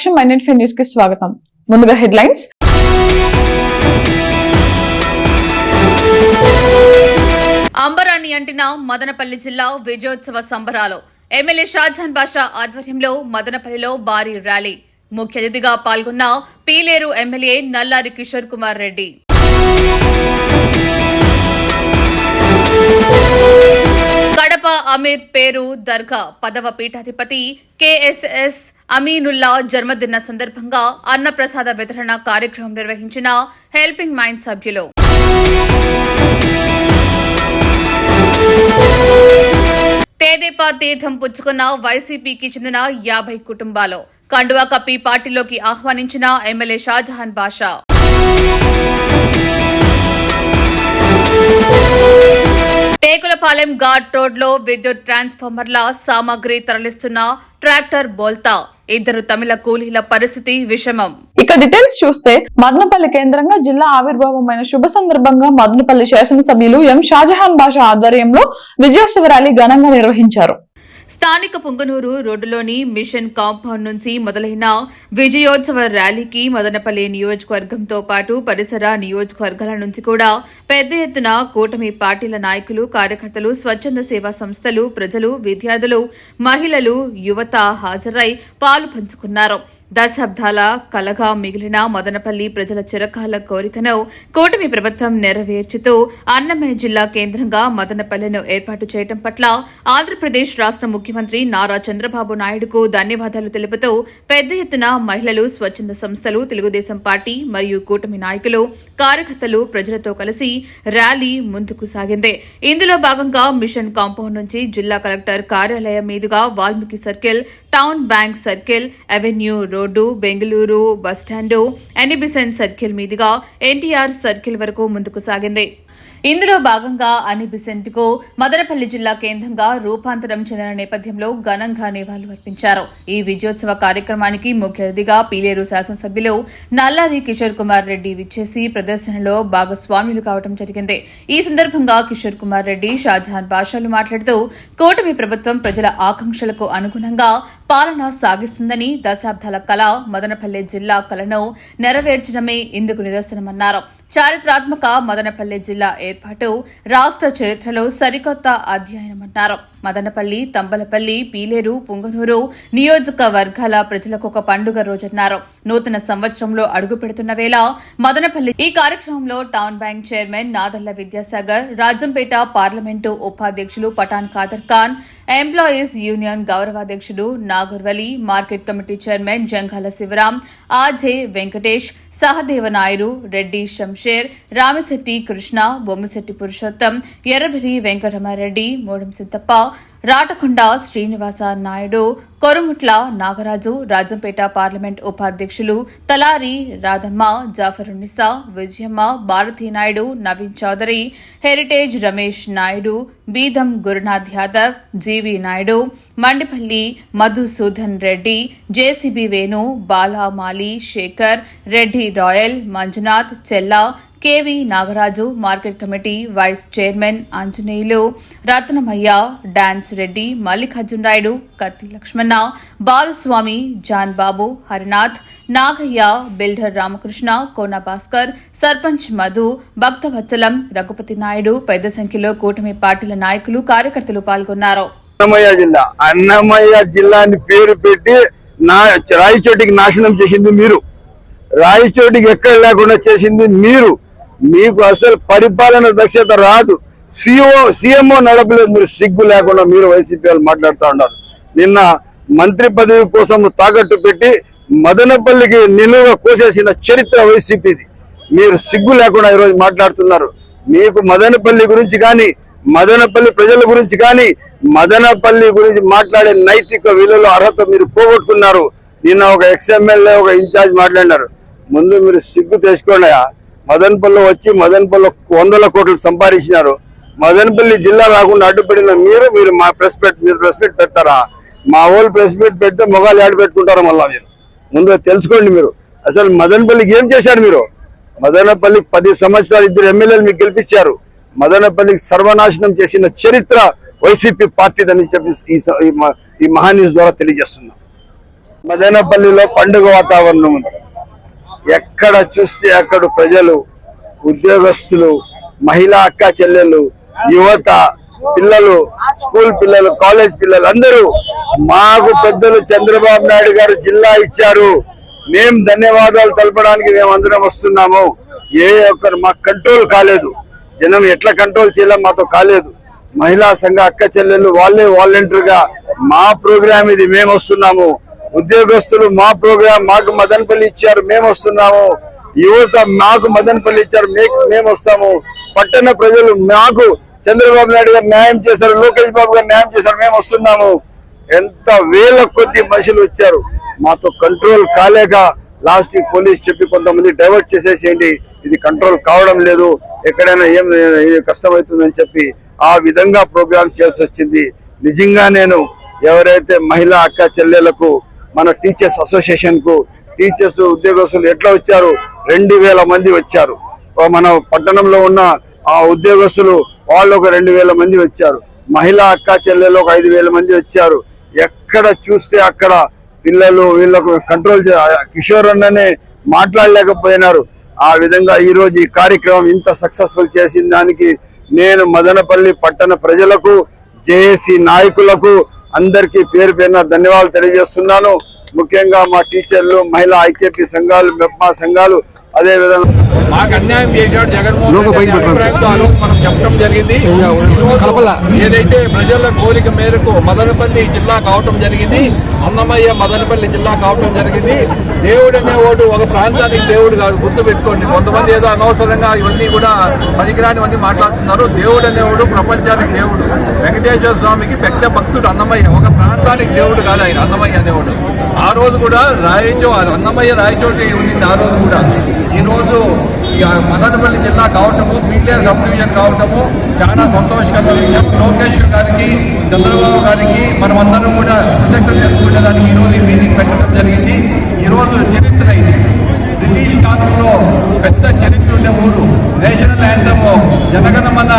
సాక్షి five న్యూస్కి స్వాగతం. ముందుగా హెడ్లైన్స్. అంబరాన్ని అంటిన మదనపల్లి జిల్లా విజయోత్సవ సంబరాలు. ఎమ్మెల్యే షాజహాన్ బాషా ఆధ్వర్యంలో మదనపల్లిలో భారీ ర్యాలీ. ముఖ్య అతిథిగా పాల్గొన్న పీలేరు ఎమ్మెల్యే నల్లారి కిషోర్ కుమార్ రెడ్డి. కడప అమీర్ పేరు దర్గా పదవ పీఠాధిపతి కెఎస్ఎస్ అమీనుల్లా జన్మదిన సందర్భంగా అన్నప్రసాద వితరణ కార్యక్రమం నిర్వహించిన హెల్పింగ్ మైండ్ సభ్యులు. తేదేపా తీర్థం పుచ్చుకున్న వైసీపీకి చెందిన యాభై కుటుంబాలు. కండువా కప్పి పార్టీలోకి ఆహ్వానించిన ఎమ్మెల్యే షాజహాన్ బాషా. టేకులపాలెం ఘాట్ రోడ్లో విద్యుత్ ట్రాన్స్ఫార్మర్ల సామాగ్రి తరలిస్తున్న ట్రాక్టర్ బోల్తా. ఇద్దరు తమిళ కూలీల పరిస్థితి విషమం. ఇక డీటెయిల్స్ చూస్తే మదనపల్లి కేంద్రంగా జిల్లా ఆవిర్భావమైన శుభ సందర్భంగా మదనపల్లి శాసనసభ్యులు ఎం షాజహాన్ బాషా ఆధ్వర్యంలో విజయోత్సవ ర్యాలీ ఘనంగా నిర్వహించారు. స్థానిక పుంగనూరు రోడ్డులోని మిషన్ కాంపౌండ్ నుంచి మొదలైన విజయోత్సవ ర్యాలీకి మదనపల్లి నియోజకవర్గంతో పాటు పరిసర నియోజకవర్గాల నుంచి కూడా పెద్ద ఎత్తున కూటమి పార్టీల నాయకులు కార్యకర్తలు స్వచ్ఛంద సేవా సంస్థలు ప్రజలు విద్యార్థులు మహిళలు యువత హాజరై పాలు పంచుకున్నారు. దశాబ్దాల కలగా మిగిలిన మదనపల్లి ప్రజల చిరకాల కోరికను కూటమి ప్రభుత్వం నెరవేర్చుతూ అన్నమయ్య జిల్లా కేంద్రంగా మదనపల్లెను ఏర్పాటు చేయడం పట్ల ఆంధ్రప్రదేశ్ రాష్ట్ర ముఖ్యమంత్రి నారా చంద్రబాబు నాయుడుకు ధన్యవాదాలు తెలుపుతూ పెద్ద ఎత్తున మహిళలు స్వచ్ఛంద సంస్థలు తెలుగుదేశం పార్టీ మరియు కూటమి నాయకులు కార్యకర్తలు ప్రజలతో కలిసి ర్యాలీ ముందుకు సాగింది. ఇందులో భాగంగా మిషన్ కాంపౌండ్ నుంచి జిల్లా కలెక్టర్ కార్యాలయం మీదుగా Valmiki circle town bank circle avenue road Bengaluru bus stand Annie Besant circle మీదుగా ఎన్టీఆర్ సర్కిల్ వరకు ముందుకు సాగింది. ఇందులో భాగంగా అనిబిసెంట్కు మదనపల్లి జిల్లా కేంద్రంగా రూపాంతరం చెందిన నేపథ్యంలో ఘనంగా నివాళులు అర్పించారు. ఈ విజయోత్సవ కార్యక్రమానికి ముఖ్య అతిథిగా పీలేరు శాసనసభ్యులు నల్లారి కిషోర్ కుమార్ రెడ్డి విచ్చేసి ప్రదర్శనలో భాగస్వాములు కావడం జరిగింది. ఈ సందర్భంగా కిషోర్ కుమార్ రెడ్డి షాజహాన్ భాషలు మాట్లాడుతూ కూటమి ప్రభుత్వం ప్రజల ఆకాంక్షలకు అనుగుణంగా పాలన సాగిస్తుందని దశాబ్దాల కళ మదనపల్లె జిల్లా కళను నెరవేర్చడమే ఇందుకు నిదర్శనమన్నారు. చారిత్రాత్మక మదనపల్లె జిల్లా ఏర్పాటు రాష్ట్ర చరిత్రలో సరికొత్త అధ్యయనమన్నారు. మదనపల్లి తంబలపల్లి పీలేరు పుంగనూరు నియోజకవర్గాల ప్రజలకు ఒక పండుగ రోజన్నారు. నూతన సంవత్సరంలో అడుగు పెడుతున్న వేళ మదనపల్లి ఈ కార్యక్రమంలో town bank chairman Nadella Vidyasagar Rajampet parliament ఉపాధ్యక్షులు Pathan Khader Khan employees union గౌరవాధ్యక్షుడు Nagarvali market committee chairman Janghala Sivaram RJ Venkatesh Sahadeva Naidu Reddy Shamsher Ramisetty Krishna Bommasetty Purushotham Errabiri Venkatamareddy Modam Siddappa Ratakonda Srinivasa Naidu Korumutla Nagaraju Rajampet parliament ఉపాధ్యక్షులు Talari Radhamma Jafarunnisa Vijayamma Bharathi Naidu Naveen Chowdary Heritage Ramesh Naidu Beedam Gurunath Yadav GV Naidu Mandipalli Madhusudan Reddy JCB Venu Balamali Sekhar Reddy Royal Manjunath Chella KV Nagaraju market committee vice chairman Anjaneyulu Ratnamaiah dance Reddy Mallikarjun Rayudu Katti Lakshmana Baluswamy John Babu Harinath Nagaiah builder Ramakrishna Kona Bhaskar sarpanch Madhu Bhaktavatsalam Raghupathi Naidu పెద్ద సంఖ్యలో కూటమి పార్టీల నాయకులు కార్యకర్తలు పాల్గొన్నారు. అన్నమయ్య జిల్లా. అన్నమయ్య జిల్లాని పేరు పెట్టి నా రాయచోటికి నాశనం చేసింది మీరు. రాయచోటికి ఎక్కడ లేకుండా చేసింది మీరు. మీకు అసలు పరిపాలన దక్షత రాదు. సిఓ సీఎంఓ నడపలేదు మీరు సిగ్గు లేకుండా మీరు వైసీపీ వాళ్ళు మాట్లాడుతూ ఉన్నారు. నిన్న మంత్రి పదవి కోసం తాకట్టు పెట్టి మదనపల్లికి నిలువ కోసేసిన చరిత్ర వైసీపీది. మీరు సిగ్గు లేకుండా ఈరోజు మాట్లాడుతున్నారు. మీకు మదనపల్లి గురించి కానీ మదనపల్లి ప్రజల గురించి కానీ మదనపల్లి గురించి మాట్లాడే నైతిక విలువలు అర్హత మీరు పోగొట్టుకున్నారు. నిన్న ఒక ఎక్స్ఎమ్మెల్యే ఒక ఇన్ఛార్జ్ మాట్లాడినారు. ముందు మీరు సిగ్గు తెచ్చుకోండి మదనపల్లి వచ్చి మదనపల్లి వందల కోట్లు సంపాదించినారు. మదనపల్లి జిల్లా రాకుండా అడ్డుపడిన మీరు మీరు మా ప్రెస్ పెట్ మీరు ప్రెస్ మీట్ పెడతారా? మా వాళ్ళు ప్రెస్ మీట్ పెడితే మొగాలు యాడ్ పెట్టుకుంటారా మళ్ళీ మీరు? ముందు తెలుసుకోండి మీరు. అసలు మదనపల్లికి ఏం చేశారు మీరు? మదనపల్లికి పది సంవత్సరాలు ఇద్దరు ఎమ్మెల్యేలు మీకు గెలిపించారు. మదనపల్లికి సర్వనాశనం చేసిన చరిత్ర వైసీపీ పార్టీదని చెప్పి ఈ స- ఈ ఈ మహా న్యూస్ ద్వారా తెలియజేస్తున్నాం. మదనపల్లిలో పండుగ వాతావరణం ఉంది. ఎక్కడ చూస్తే అక్కడ ప్రజలు ఉద్యోగస్తులు మహిళా అక్క చెల్లెలు యువత పిల్లలు స్కూల్ పిల్లలు కాలేజ్ పిల్లలు అందరూ మాకు పెద్దలు చంద్రబాబు నాయుడు గారు జిల్లా ఇచ్చారు. మేం ధన్యవాదాలు తెలపడానికి మేము అందరం వస్తున్నాము. ఏ ఒక్కరు మాకు కంట్రోల్ కాలేదు. జనం ఎట్లా కంట్రోల్ చేయలేం మాతో కాలేదు. మహిళా సంఘ అక్క చెల్లెలు వాళ్ళే వాలంటీర్గా మా ప్రోగ్రామ్ ఇది మేము వస్తున్నాము. ఉద్యోగస్తులు మా ప్రోగ్రాం మాకు మదనపల్లి ఇచ్చారు మేము వస్తున్నాము. యువత మాకు మదనపల్లి ఇచ్చారు మేము వస్తాము. పట్టణ ప్రజలు మాకు చంద్రబాబు నాయుడు గారు న్యాయం చేశారు లోకేష్ బాబు గారు న్యాయం చేశారు మేము వస్తున్నాము. ఎంత వేల కొద్ది మనుషులు వచ్చారు. మాతో కంట్రోల్ కాలేక లాస్ట్ పోలీస్ చెప్పి కొంతమంది డైవర్ట్ చేసేసేయండి. ఇది కంట్రోల్ కావడం లేదు. ఎక్కడైనా ఏం కష్టమవుతుందని చెప్పి ఆ విధంగా ప్రోగ్రామ్ చేసి వచ్చింది. నిజంగా నేను ఎవరైతే మహిళా అక్క చెల్లెలకు మన టీచర్స్ అసోసియేషన్కు టీచర్స్ ఉద్యోగస్తులు ఎట్లా వచ్చారు? రెండు వేల మంది వచ్చారు. మన పట్టణంలో ఉన్న ఆ ఉద్యోగస్తులు వాళ్ళు ఒక రెండు వేల మంది వచ్చారు. మహిళా అక్క చెల్లెలు ఒక ఐదు వేల మంది వచ్చారు. ఎక్కడ చూస్తే అక్కడ పిల్లలు వీళ్ళకు కంట్రోల్ కిషోర్ అన్ననే మాట్లాడలేకపోయినారు. ఆ విధంగా ఈ రోజు ఈ కార్యక్రమం ఇంత సక్సెస్ఫుల్ చేసిన దానికి నేను మదనపల్లి పట్టణ ప్రజలకు జేఏసీ నాయకులకు అందరికీ పేరు పేరున ధన్యవాదాలు తెలియజేస్తున్నాను. ముఖ్యంగా మా టీచర్లు మహిళా ఐకేపీ సంఘాలు మెప్మా సంఘాలు అదే విధంగా మాకు అన్యాయం చేశాడు జగన్మోహన్ మనం చెప్పడం జరిగింది. ఏదైతే ప్రజల కోరిక మేరకు మదనపల్లి జిల్లా కావటం జరిగింది అన్నమయ్య మదనపల్లి జిల్లా కావటం జరిగింది. దేవుడు అనేవాడు ఒక ప్రాంతానికి దేవుడు కాదు గుర్తు పెట్టుకోండి కొంతమంది ఏదో అనవసరంగా ఇవన్నీ కూడా పనికిరానివన్నీ మాట్లాడుతున్నారు. దేవుడు అనేవాడు ప్రపంచానికి దేవుడు. వెంకటేశ్వర స్వామికి పెద్ద భక్తుడు అన్నమయ్య. ఒక ప్రాంతానికి దేవుడు కాదు ఆయన అన్నమయ్య అనేవాడు ఆ రోజు కూడా రాయచో అన్నమయ్య రాయచోటి ఉండింది ఆ రోజు కూడా. ఈ రోజు ఈ మదనపల్లి జిల్లా కావటము పీలేరు సబ్ డివిజన్ కావటము చాలా సంతోషకరమైన విషయం. లోకేష్ గారికి చంద్రబాబు గారికి మనమందరం కూడా కృతజ్ఞతలు తెలుసుకునేదానికి ఈ రోజు ఈ మీటింగ్ పెట్టడం జరిగింది. ఈ చరిత్ర ఇది. బ్రిటిష్ కాలంలో పెద్ద చరిత్ర ఉండే ఊరు. నేషనల్ యాంథమ్ జనగణమన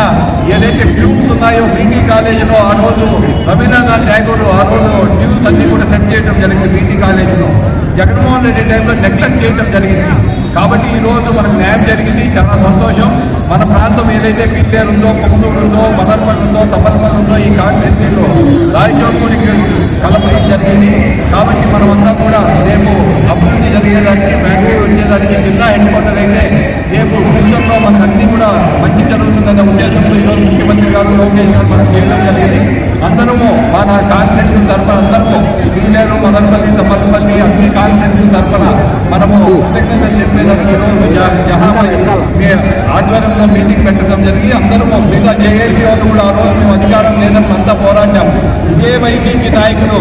ఏదైతే ట్యూబ్స్ ఉన్నాయో బీటీ కాలేజీలో ఆ రోజు రవీంద్రనాథ్ ట్యాగూర్ ఆ రోజు ట్యూబ్స్ అన్ని కూడా సెట్ చేయడం జరిగింది బీటీ కాలేజీలో. జగన్మోహన్ రెడ్డి టైంలో నెగ్లెక్ట్ చేయడం జరిగింది. కాబట్టి ఈ రోజు మనకు న్యాయం జరిగింది. చాలా సంతోషం. మన ప్రాంతం ఏదైతే పిల్లేరు ఉందో పొంగూరు ఉందో మదర్పల్లి ఉందో తమ్మలపల్లి ఉందో ఈ కాన్స్టిట్యూన్సీలో రాయచోట్పూరికి కలపడం జరిగింది. కాబట్టి మనమంతా కూడా రేపు అభివృద్ధి జరిగేదానికి ఫ్యాక్టరీ వచ్చేదానికి జిల్లా హెడ్ క్వార్టర్ అయితే రేపు ఫ్యూచర్లో మనకు అన్నీ కూడా మంచి జరుగుతుందనే ఉద్దేశంతో ఈరోజు ముఖ్యమంత్రి గారు లోకేష్ గారు మనం చేయడం జరిగింది. అందరము మన కాన్స్టిట్యూన్సీ తరఫున అందరము పిల్లేరు మదర్పల్లి తమ్మలపల్లి అన్ని కాన్స్టిట్యూన్సీ తరఫున మనము కృతజ్ఞతలు చెప్పేదానికి ఆధ్వర్యంలో మీటింగ్ పెట్టడం జరిగి అందరము మిగతా జేఏసీ వాళ్ళు కూడా ఆ రోజు మేము అధికారం లేదని అంతా పోరాటం. ఇదే వైసీపీ నాయకులు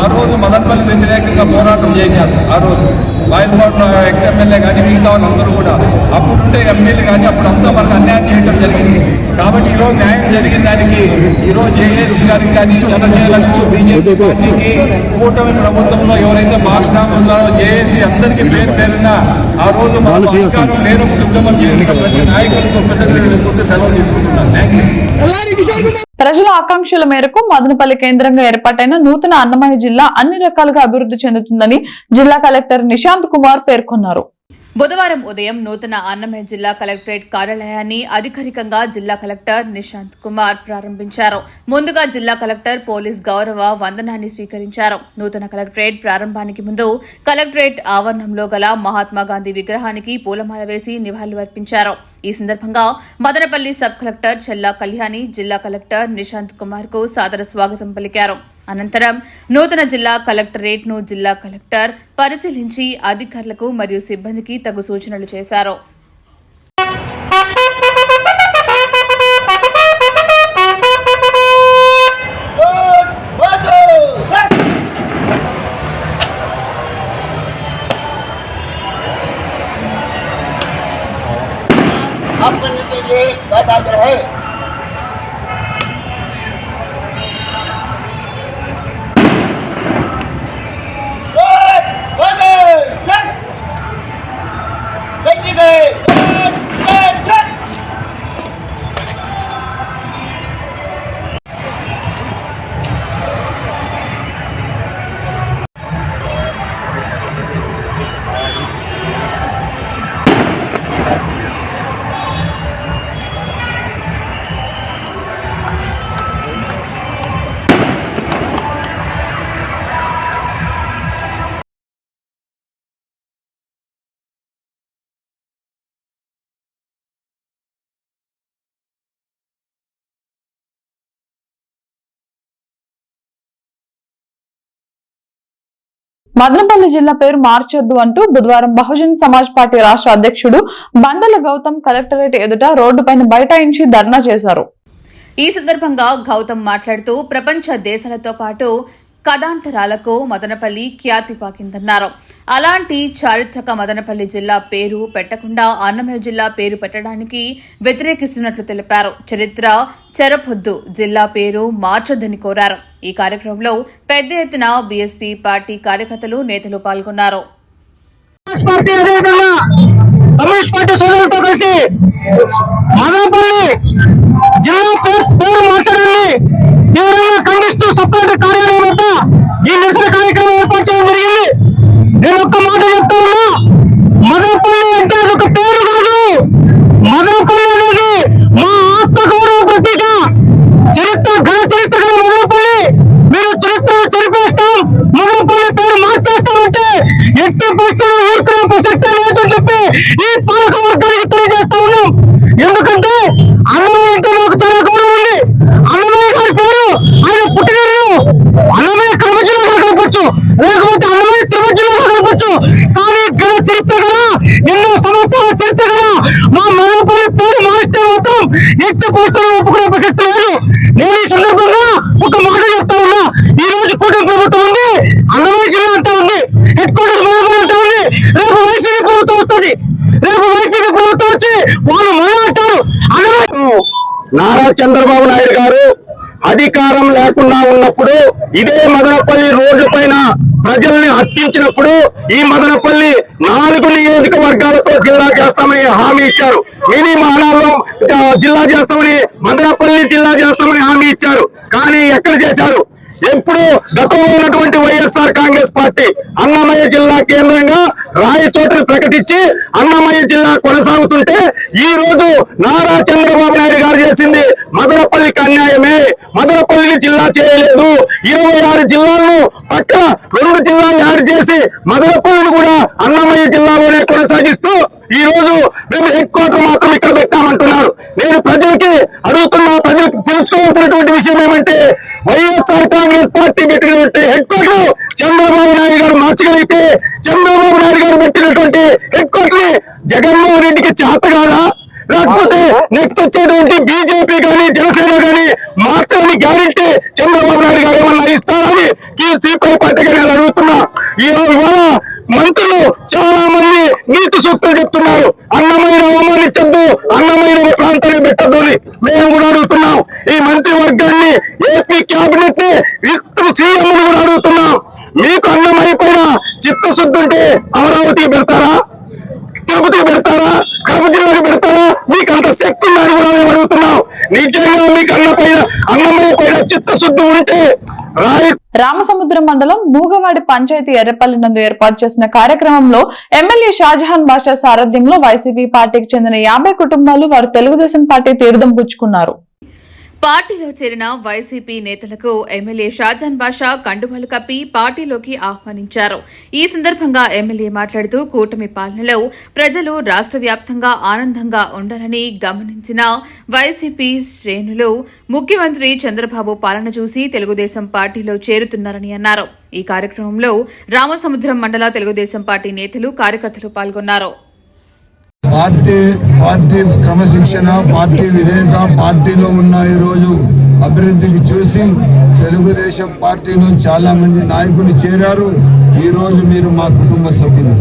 ఆ రోజు మదనపల్లి వ్యతిరేకంగా పోరాటం చేశారు ఆ రోజు. బయలుపాటు ఎక్స్ ఎమ్మెల్యే కానీ మిగతా వాళ్ళందరూ కూడా. అప్పుడుంటే ఎంపీలు కానీ అప్పుడు అంతా మనకు అన్యాయం చేయడం జరిగింది. కాబట్టి ఈరోజు న్యాయం జరిగిన దానికి ఈరోజు జేఏసీ గారికి కానీ జనసేనకు బీజేపీ పార్టీకి కూటమి ప్రభుత్వంలో ఎవరైతే భాగస్వామ్యం ఉన్నారో జేఏసీ అందరికీ పేరు పేరున ఆ రోజు మన అధికారం లేనప్పుడు ఉద్యమం చేసిన ప్రతి నాయకులకు కృతజ్ఞతలు సెలవు తీసుకుంటున్నాను. థ్యాంక్ యూ ప్రజల ఆకాంక్షల మేరకు మదనపల్లి కేంద్రంగా ఏర్పాటైన నూతన అన్నమయ్య జిల్లా అన్ని రకాలుగా అభివృద్ధి చెందుతుందని జిల్లా కలెక్టర్ నిశాంత్ కుమార్ పేర్కొన్నారు. బుధవారం ఉదయం నూతన అన్నమయ్య జిల్లా కలెక్టరేట్ కార్యాలయాన్ని అధికారికంగా జిల్లా కలెక్టర్ నిశాంత్ కుమార్ ప్రారంభించారు. ముందుగా జిల్లా కలెక్టర్ పోలీస్ గౌరవ వందనాన్ని స్వీకరించారు. నూతన కలెక్టరేట్ ప్రారంభానికి ముందు కలెక్టరేట్ ఆవరణంలో గల మహాత్మా గాంధీ విగ్రహానికి పూలమాల వేసి నివాళులర్పించారు. ఈ సందర్భంగా మదనపల్లి సబ్ కలెక్టర్ చెల్లా కళ్యాణి జిల్లా కలెక్టర్ నిశాంత్ కుమార్కు సాదర స్వాగతం పలికారు. అనంతరం నూతన జిల్లా కలెక్టరేట్ను జిల్లా కలెక్టర్ పరిశీలించి అధికారులకు మరియు సిబ్బందికి తగు సూచనలు చేశారు. మదనపల్లి జిల్లా పేరు మార్చొద్దు అంటూ బుధవారం బహుజన్ సమాజ్ పార్టీ రాష్ట్ర అధ్యక్షుడు బందల గౌతమ్ కలెక్టరేట్ ఎదుట రోడ్డుపైన బైఠాయించి ధర్నా చేశారు. ఈ సందర్భంగా గౌతమ్ మాట్లాడుతూ ప్రపంచ దేశాలతో పాటు కథాంతరాలకు మదనపల్లి ఖ్యాతి పాకిందన్నారు. అలాంటి చారిత్రక మదనపల్లి జిల్లా పేరు పెట్టకుండా అన్నమయ్య జిల్లా పేరు పెట్టడానికి వ్యతిరేకిస్తున్నట్లు తెలిపారు. చరిత్ర చెరపొద్దు జిల్లా పేరు మార్చొద్దని కోరారు. ఈ కార్యక్రమంలో పెద్ద ఎత్తున బీఎస్పీ పార్టీ కార్యకర్తలు నేతలు పాల్గొన్నారు. కమ్యూనిస్ట్ పార్టీ సోదరులతో కలిసి మదనపల్లి జిల్లా పేరు మార్చడాన్ని తీవ్రంగా ఖండిస్తూ సబ్ కలెక్టర్ కార్యాలయం వద్ద ఈ నిరసన కార్యక్రమం ఏర్పాటు చేయడం జరిగింది. నేను ఒక్క మాట చెప్తా ఉన్నా మదనపల్లి అంటే అదొక పేరు కాదు మదనపల్లి అనేది మా ఆత్మ గౌరవ ప్రతీక చరిత్ర ఘన చరిత్ర గల మదనపల్లి మీరు చరిత్ర చెరిపేస్తాం మదనపల్లి పేరు మార్చేస్తామంటే ఎట్టి పరిస్థితుల్లో ఊరుకునే ప్రసక్తే లేదని చెప్పి ఈ పాలక వర్గానికి తెలియజేస్తా ఉన్నాం ఎందుకంటే అన్నమయ్య అంటే మాకు చాలా గౌరవం ఉంది అన్నమయ్య గారి పేరు ఆయన పుట్టినరోజు అన్నమయ్య కడప జిల్లాగా కలపచ్చు లేకపోతే అన్నమయ్య తిరుపతి జిల్లాగా కలపచ్చు కానీ గల చరిత్ర గల ఎన్నో సంవత్సరాల చరిత్ర గల మా మదనపల్లి పేరు మారిస్తే మాత్రం ఎట్టి పరిస్థితుల్లో ఒప్పుకునే ప్రసక్తి లేదు నేను ఈ సందర్భంగా ఒక మాట చెప్తా ఉన్నా ఈ రోజు కూటమి ప్రభుత్వం ఉంది అన్నమయ్య జిల్లా అంతా ఉంది హెడ్ క్వార్టర్స్ మదనపల్లి అంతా ఉంది రేపు వైసీపీ ప్రభుత్వం వస్తుంది రేపు వైసీపీ ప్రభుత్వం వచ్చి వాళ్ళు మళ్ళీ అంటారు అన్నమయ్య నారా చంద్రబాబు నాయుడు గారు అధికారం లేకుండా ఉన్నప్పుడు ఇదే మదనపల్లి రోడ్డు పైన ప్రజల్ని హత్యించినప్పుడు ఈ మదనపల్లి నాలుగు నియోజకవర్గాలతో జిల్లా చేస్తామని హామీ ఇచ్చారు. మినీ మానాల్లో జిల్లా చేస్తామని మదనపల్లి జిల్లా చేస్తామని హామీ ఇచ్చారు. కానీ ఎక్కడ చేశారు? ఎప్పుడు గతంలో ఉన్నటువంటి వైఎస్ఆర్ కాంగ్రెస్ పార్టీ అన్నమయ్య జిల్లా కేంద్రంగా రాయచోటును ప్రకటించి అన్నమయ్య జిల్లా కొనసాగుతుంటే ఈ రోజు నారా చంద్రబాబు నాయుడు గారు చేసింది మదనపల్లికి అన్యాయమే మదనపల్లిని జిల్లా చేయలేదు. ఇరవై ఆరు జిల్లాలను పక్కన రెండు జిల్లాలు యాడ్ చేసి మదనపల్లిని కూడా అన్నమయ్య జిల్లాలోనే కొనసాగిస్తూ ఈ రోజు మేము హెడ్ క్వార్టర్ మాత్రం ఇక్కడ పెట్టామంటున్నారు. నేను ప్రజలకి అడుగుతున్న ప్రజలకు తెలుసుకోవాల్సినటువంటి విషయం ఏమంటే వైఎస్ఆర్ కాంగ్రెస్ పార్టీ పెట్టినటువంటి హెడ్ క్వార్టర్ చంద్రబాబు నాయుడు గారు మార్చగలిగితే చంద్రబాబు నాయుడు గారు పెట్టినటువంటి హెడ్ క్వార్టర్ని జగన్మోహన్ రెడ్డికి చేత కాదా? లేకపోతే నెక్స్ట్ వచ్చేటువంటి బీజేపీ కానీ జనసేన కానీ మార్చాలని గ్యారెంటీ చంద్రబాబు నాయుడు గారు ఏమన్నా ఇస్తారని ఈ సిపిఐ పార్టీగా నేను అడుగుతున్నా ఇవాళ మంత్రులు చాలా మంది నీతి సూక్తులు చెప్తున్నారు. అన్నమైన అవమానించద్దు అన్నమైన ప్రాంతాన్ని పెట్టద్దు అని మేము కూడా అడుగుతున్నాం. ఈ మంత్రివర్గాన్ని ఏపీ కేబినెట్ని విస్తృత సీఎం కూడా అడుగుతున్నాం. మీకు అన్నమయ్య పైన చిత్తశుద్ధి ఉంటే అమరావతికి పెడతారా? తిరుపతికి పెడతారా? కడప జిల్లాకి పెడతారా? మీకు అంత శక్తి ఉందని కూడా మేము అడుగుతున్నాం. నిజంగా మీకు అన్న పైన అన్నమయ్య పైన చిత్తశుద్ధి ఉంటే రామసముద్రం మండలం మూగవాడి పంచాయతీ ఎర్రపల్లి నందు ఏర్పాటు చేసిన కార్యక్రమంలో ఎమ్మెల్యే షాజహాన్ బాషా సారథ్యంలో వైసీపీ పార్టీకి చెందిన యాభై కుటుంబాలు వారు తెలుగుదేశం పార్టీ తీర్థం పుచ్చుకున్నారు. పార్టీలో చేరిన వైసీపీ నేతలకు ఎమ్మెల్యే షాజాన్ బాషా కండువాలు కప్పి పార్టీలోకి ఆహ్వానించారు. ఈ సందర్భంగా ఎమ్మెల్యే మాట్లాడుతూ కూటమి పాలనలో ప్రజలు రాష్ట్ర వ్యాప్తంగా ఆనందంగా ఉండాలని గమనించిన వైసీపీ శ్రేణులు ముఖ్యమంత్రి చంద్రబాబు పాలన చూసి తెలుగుదేశం పార్టీలో చేరుతున్నారని అన్నారు. ఈ కార్యక్రమంలో రామసముద్రం మండల తెలుగుదేశం పార్టీ నేతలు కార్యకర్తలు పాల్గొన్నారు. పార్టీ పార్టీ క్రమశిక్షణ పార్టీ విధేయత పార్టీలో ఉన్న ఈరోజు అభివృద్ధికి చూసి తెలుగుదేశం పార్టీలో చాలా మంది నాయకులు చేరారు. ఈరోజు మీరు మా కుటుంబ సభ్యులు.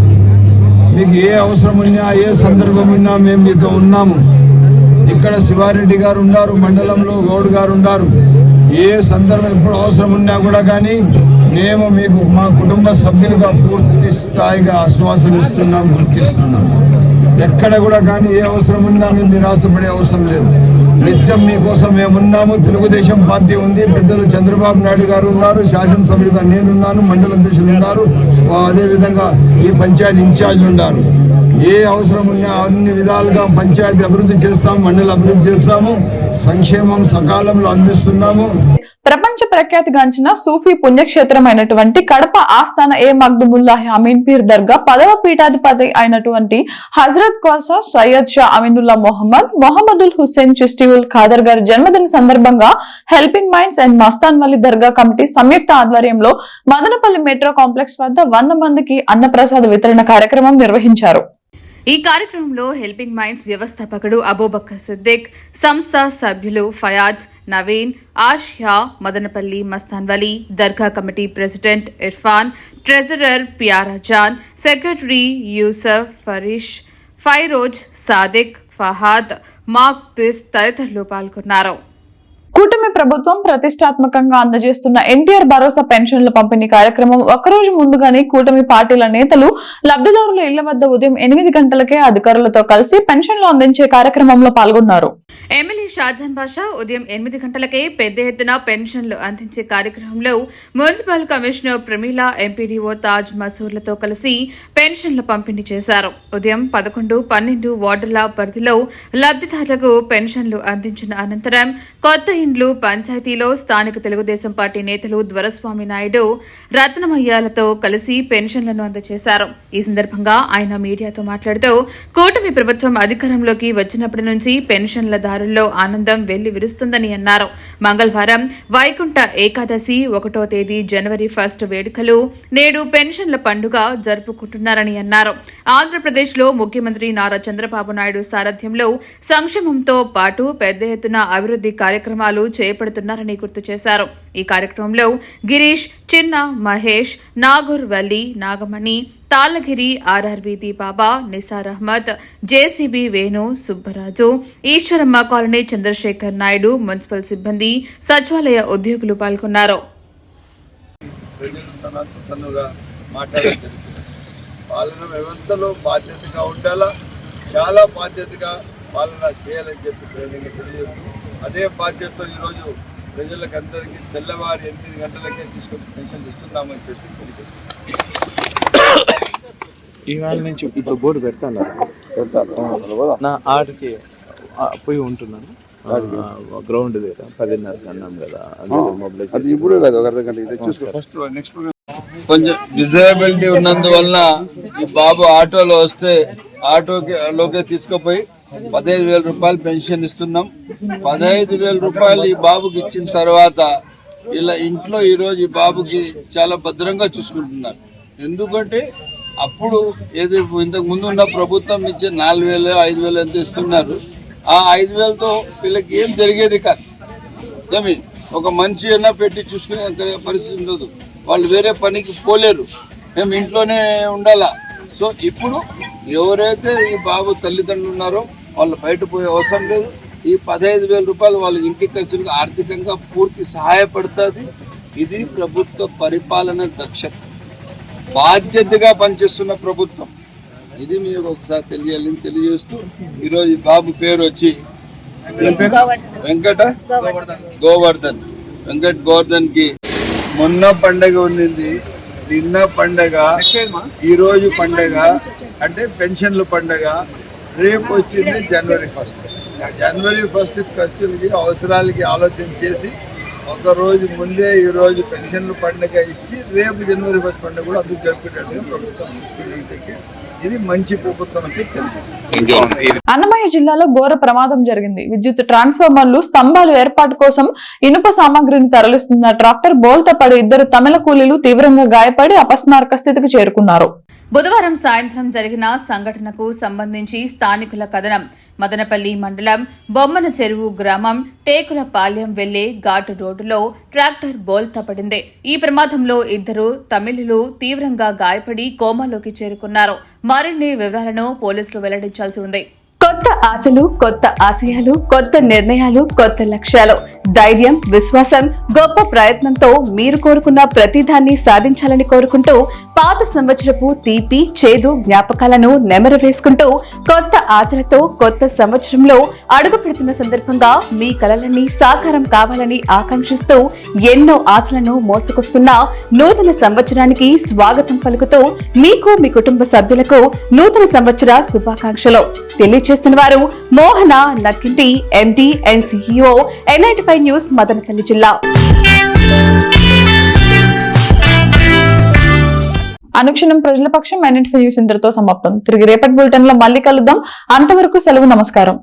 మీకు ఏ అవసరం ఉన్నా ఏ సందర్భం ఉన్నా మేము మీతో ఉన్నాము. ఇక్కడ శివారెడ్డి గారు ఉన్నారు మండలంలో గౌడ్ గారు ఉన్నారు. ఏ సందర్భం ఎప్పుడు అవసరం ఉన్నా కూడా కానీ మేము మీకు మా కుటుంబ సభ్యులుగా పూర్తి స్థాయిగా ఆశ్వాసం ఇస్తున్నాం గుర్తిస్తున్నాం. ఎక్కడ కూడా కానీ ఏ అవసరం ఉన్నా మేము నిరాశపడే అవసరం లేదు. నిత్యం మీకోసం మేమున్నాము తెలుగుదేశం పార్టీ ఉంది. పెద్దలు చంద్రబాబు నాయుడు గారు ఉన్నారు. శాసనసభ్యులుగా నేనున్నాను. మండల అధ్యక్షులు ఉన్నారు. అదేవిధంగా ఈ పంచాయతీ ఇన్ఛార్జ్లు ఉన్నారు. ఏ అవసరం ఉన్నా అన్ని విధాలుగా పంచాయతీ అభివృద్ధి చేస్తాము మండలి అభివృద్ధి చేస్తాము. సంక్షేమం సకాలంలో అందిస్తున్నాము. ప్రపంచ ప్రఖ్యాతిగాంచిన సూఫీ పుణ్యక్షేత్రమైనటువంటి కడప ఆస్థాన ఏ మగ్దుముల్లా అమీన్ పీర్ దర్గా పదవ పీఠాధిపతి అయినటువంటి హజరత్ కోసా సయ్యద్ షా అమీనుల్లా మొహమ్మద్ మొహమ్మదుల్ హుస్సేన్ చిస్టివుల్ ఖాదర్ గారి జన్మదిన సందర్భంగా helping minds and Mastan Vali dargah committee సంయుక్త ఆధ్వర్యంలో మదనపల్లి మెట్రో కాంప్లెక్స్ వద్ద వంద మందికి అన్నప్రసాద వితరణ కార్యక్రమం నిర్వహించారు. ఈ కార్యక్రమంలో హెల్పింగ్ మైండ్స్ వ్యవస్థాపకుడు అబూబక్కర్ సిద్దిక్ సంస్థ సభ్యులు Fayaz Naveen Ashya Madanapalle Mastanvali dargah committee president Irfan treasurer Piyarajan secretary Yusuf Farish Feroz Sadiq Fahad Makdis తదితరులు పాల్గొన్నారు. కూటమి ప్రభుత్వం ప్రతిష్టాత్మకంగా అందజేస్తున్న ఎన్టీఆర్ భరోసా పెన్షన్ల పంపిణీ కార్యక్రమం ఒకరోజు ముందుగానే కూటమి పార్టీల నేతలు లబ్ధిదారుల ఇళ్ళ వద్ద ఉదయం ఎనిమిది గంటలకే అధికారులతో కలిసి పెన్షన్లు అందించే కార్యక్రమంలో పాల్గొన్నారు. ఎమ్మెల్యే షాజాన్ బాషా ఉదయం ఎనిమిది గంటలకే పెద్ద ఎత్తున పెన్షన్లు అందించే కార్యక్రమంలో municipal commissioner Pramila MPDO Taj మసూర్లతో కలిసి పెన్షన్ల పంపిణీ చేశారు. ఉదయం పదకొండు పన్నెండు వార్డుల పరిధిలో లబ్ధిదారులకు పెన్షన్లు అందించిన అనంతరం కొత్త ఇండ్లు పంచాయతీలో స్థానిక తెలుగుదేశం పార్టీ నేతలు ద్వరస్వామి నాయుడు రత్నమయ్యాలతో కలిసి పెన్షన్లను అందజేశారు. ఈ సందర్భంగా ఆయన మీడియాతో మాట్లాడుతూ కూటమి ప్రభుత్వం అధికారంలోకి వచ్చినప్పటి నుంచి పెన్షన్ల దారుల్లో ఆనందం వెళ్ళి విరుస్తుందని అన్నారు. మంగళవారం వైకుంఠ ఏకాదశి ఒకటో తేదీ జనవరి ఫస్ట్ వేడుకలు నేడు పెన్షన్ల పండుగ జరుపుకుంటున్నారని అన్నారు. ఆంధ్రప్రదేశ్లో ముఖ్యమంత్రి నారా చంద్రబాబు నాయుడు సారథ్యంలో సంక్షేమంతో పాటు పెద్ద ఎత్తున అభివృద్ధి కార్యక్రమాలు చేపడుతున్నారని గుర్తు చేశారు. ఈ కార్యక్రమంలో గిరీష్ చిన్న Mahesh Nagur Valli Nagamani Tallagiri RRV దీబాబా Nisar Ahmed JCB Venu Subbaraju Eswaramma colony Chandrasekhar Naidu municipal సిబ్బంది సచివాలయ ఉద్యోగులు పాల్గొన్నారు. పాలన వ్యవస్థలో బాధ్యతగా ఉండాలా? చాలా బాధ్యతగా పాలన చేయాలని చెప్పి అదే బాధ్యతతో ఈరోజు ప్రజలకు అందరికీ తెల్లవారి ఎనిమిది గంటలకే తీసుకొచ్చి పెన్షన్ ఇస్తున్నామని చెప్పి తెలియజేస్తున్నాం ఇవాళ నుంచి ఇప్పుడు బోర్డు పెడతాను నా ఆడికి ఆ, పోయి ఉంటున్నాను. గ్రౌండ్ దగ్గర పదిన్నరకు అన్నాం కదా. అది ఇప్పుడు కాదు ఒక అర్ధ గంట ఇది చూసుకో. ఫస్ట్ నెక్స్ట్ కొంచెం డిజేబిలిటీ ఉన్నందువలన ఈ బాబు ఆటోలో వస్తే ఆటోకి లోకే తీసుకుపోయి పదహైదు వేల రూపాయలు పెన్షన్ ఇస్తున్నాం. పదహైదు వేల రూపాయలు ఈ బాబుకి ఇచ్చిన తర్వాత ఇలా ఇంట్లో ఈ రోజు ఈ బాబుకి చాలా భద్రంగా చూసుకుంటున్నారు. ఎందుకంటే అప్పుడు ఏది ఇంతకు ముందు ఉన్న ప్రభుత్వం ఇచ్చే నాలుగు వేలు ఐదు వేలు ఎంత ఇస్తున్నారు. ఆ ఐదు వేలతో వీళ్ళకి ఏం జరిగేది కాదు. జమీన్ ఒక మనిషి అయినా పెట్టి చూసుకునే పరిస్థితి ఉండదు. వాళ్ళు వేరే పనికి పోలేరు. మేము ఇంట్లోనే ఉండాలా? సో ఇప్పుడు ఎవరైతే ఈ బాబు తల్లిదండ్రులు ఉన్నారో వాళ్ళు బయట పోయే అవసరం లేదు. ఈ పదహైదు వేల రూపాయలు వాళ్ళ ఇంటి ఖర్చులకు ఆర్థికంగా పూర్తి సహాయపడుతుంది. ఇది ప్రభుత్వ పరిపాలన దక్షత. బాధ్యతగా పనిచేస్తున్న ప్రభుత్వం. ఇది మీకు ఒకసారి తెలియాలని తెలియజేస్తూ ఈరోజు ఈ బాబు పేరు వచ్చి వెంకట గోవర్ధన్. వెంకట్ గోవర్ధన్కి మొన్న పండగ ఉండింది. నిన్న పండగ ఈ రోజు పండగ అంటే పెన్షన్ల పండగ రేపు వచ్చింది జనవరి ఫస్ట్. జనవరి ఫస్ట్ ఖర్చులకి అవసరాలకి ఆలోచన చేసి ఒక రోజు ముందే ఈ రోజు పెన్షన్ల పండుగ ఇచ్చి రేపు జనవరి ఫస్ట్ పండుగ కూడా అందుకు జరుపుకునేట్టుగా ప్రభుత్వం తీసుకుని ఇది మంచి ప్రభుత్వం అన్నమయ్య జిల్లాలో ఘోర ప్రమాదం జరిగింది. విద్యుత్ ట్రాన్స్ఫార్మర్లు స్తంభాలు ఏర్పాటు కోసం ఇనుప సామాగ్రిని తరలిస్తున్న ట్రాక్టర్ బోల్తా పడి ఇద్దరు తమిళ కూలీలు తీవ్రంగా గాయపడి అపస్మారక స్థితికి చేరుకున్నారు. బుధవారం సాయంత్రం జరిగిన సంఘటనకు సంబంధించి స్థానికుల కథనం. మదనపల్లి మండలం బొమ్మన చెరువు గ్రామం టేకులపాలెం వెళ్ళే ఘాటు రోడ్డులో ట్రాక్టర్ బోల్తా పడింది. ఈ ప్రమాదంలో ఇద్దరు తమిళులు తీవ్రంగా గాయపడి కోమాలోకి చేరుకున్నారు. మరిన్ని వివరాలను పోలీసులు వెల్లడించాల్సి ఉంది. కొత్త ఆశలు కొత్త ఆశయాలు కొత్త నిర్ణయాలు కొత్త లక్ష్యాలు. ధైర్యం విశ్వాసం గొప్ప ప్రయత్నంతో మీరు కోరుకున్న ప్రతిదాన్ని సాధించాలని కోరుకుంటూ పాత సంవత్సరపు తీపి చేదు జ్ఞాపకాలను నెమరు వేసుకుంటూ కొత్త ఆశలతో కొత్త సంవత్సరంలో అడుగు పెడుతున్న సందర్భంగా మీ కలలన్నీ సాకారం కావాలని ఆకాంక్షిస్తూ ఎన్నో ఆశలను మోసుకొస్తున్న నూతన సంవత్సరానికి స్వాగతం పలుకుతూ మీకు మీ కుటుంబ సభ్యులకు నూతన సంవత్సర శుభాకాంక్షలు. తెలియజేస్తున్న వారు Mohana Nakkinti MD and CEO NIT five news Madanapalle జిల్లా. అనుక్షణం ప్రజల పక్షం ఫైవ్ న్యూస్ ఇంతటితో సమాప్తం. తిరిగి రేపటి బులెటిన్లో మళ్ళీ కలుద్దాం. అంతవరకు సెలవు నమస్కారం.